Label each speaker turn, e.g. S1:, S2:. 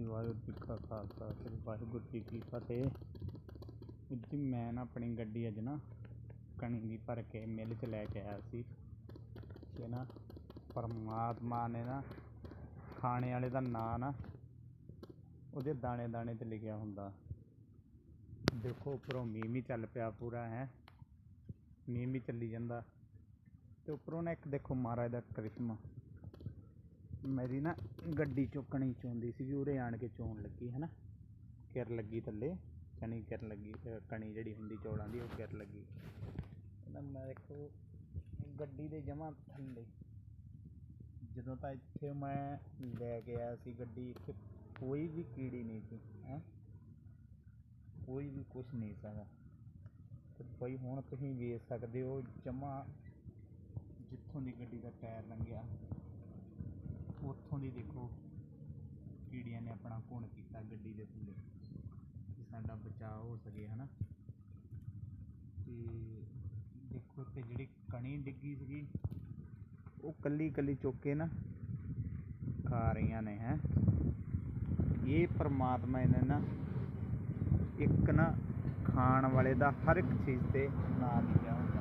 S1: ਸ੍ਰੀ ਵਾਹਿਗੁਰੂ ਜੀ ਕਾ ਖਾਲਸਾ, ਸ੍ਰੀ ਵਾਹਿਗੁਰੂ ਜੀ ਕੀ ਫਤਿਹ। ਜੀ, ਮੈਂ ਨਾ ਆਪਣੀ ਗੱਡੀ ਅੱਜ ਨਾ ਕਣੀ ਦੀ ਭਰ ਕੇ ਮਿੱਲ 'ਚ ਲੈ ਕੇ ਆਇਆ ਸੀ ਤੇ ਨਾ ਪਰਮਾਤਮਾ ਨੇ ਨਾ ਖਾਣੇ ਵਾਲੇ ਦਾ ਨਾਂ ਨਾ ਉਹਦੇ ਦਾਣੇ ਦਾਣੇ 'ਤੇ ਲਿਖਿਆ ਹੁੰਦਾ। ਦੇਖੋ, ਉੱਪਰੋਂ ਮੀਂਹ ਵੀ ਚੱਲ ਪਿਆ ਪੂਰਾ, ਹੈ। ਮੀਂਹ ਵੀ ਚੱਲੀ ਜਾਂਦਾ ਤੇ ਉੱਪਰੋਂ ਨਾ ਇੱਕ ਦੇਖੋ ਮਹਾਰਾਜ ਦਾ ਕਰਿਸ਼ਮਾ। ਮੇਰੀ ਨਾ ਗੱਡੀ ਚੁੱਕਣੀ ਚਾਹੁੰਦੀ ਸੀਗੀ, ਉਰੇ ਆਣ ਕੇ ਚੋਣ ਲੱਗੀ ਹੈ ਨਾ ਕਿਰ ਲੱਗੀ ਥੱਲੇ, ਕਣੀ ਕਿਰ ਲੱਗੀ ਕਣੀ ਜਿਹੜੀ ਹੁੰਦੀ ਚੌਲਾਂ ਦੀ, ਉਹ ਕਿਰ ਲੱਗੀ। ਕਹਿੰਦਾ ਮੈਂ ਦੇਖੋ ਗੱਡੀ ਦੇ ਜਮਾਂ ਥੱਲੇ, ਜਦੋਂ ਤਾਂ ਇੱਥੇ ਮੈਂ ਲੈ ਕੇ ਆਇਆ ਸੀ ਗੱਡੀ, ਇੱਥੇ ਕੋਈ ਵੀ ਕੀੜੀ ਨਹੀਂ ਸੀ, ਹੈ? ਕੋਈ ਵੀ ਕੁਛ ਨਹੀਂ ਸੀਗਾ ਤੇ ਬਈ ਹੁਣ ਤੁਸੀਂ ਵੇਖ ਸਕਦੇ ਹੋ ਜਮਾਂ ਜਿੱਥੋਂ ਦੀ ਗੱਡੀ ਦਾ ਟਾਇਰ ਲੰਘਿਆ। ਉੱਥੋਂ ਦੀ ਦੇਖੋ ਕੀੜੀਆਂ ਨੇ ਆਪਣਾ ਘੁਣ ਕੀਤਾ ਗੱਡੀ ਦੇ ਥੱਲੇ ਕਿ ਸਾਡਾ ਬਚਾਅ ਹੋ ਸਕੇ, ਹਨਾ? ਤੇ ਦੇਖੋ ਤੇ ਜਿਹੜੀ ਕਣੀ ਡਿੱਗੀ ਸੀਗੀ, ਉਹ ਕੱਲੀ ਕੱਲੀ ਚੁੱਕ ਕੇ ਨਾ ਖਾ ਰਹੀਆਂ ਨੇ, ਹੈ? ਇਹ ਪਰਮਾਤਮਾ ਇਹਨਾਂ ਨਾ ਇੱਕ ਨਾ ਖਾਣ ਵਾਲੇ ਦਾ ਹਰ ਇੱਕ ਚੀਜ਼ ਤੇ ਨਾਂ ਲਿਖਿਆ ਹੁੰਦਾ।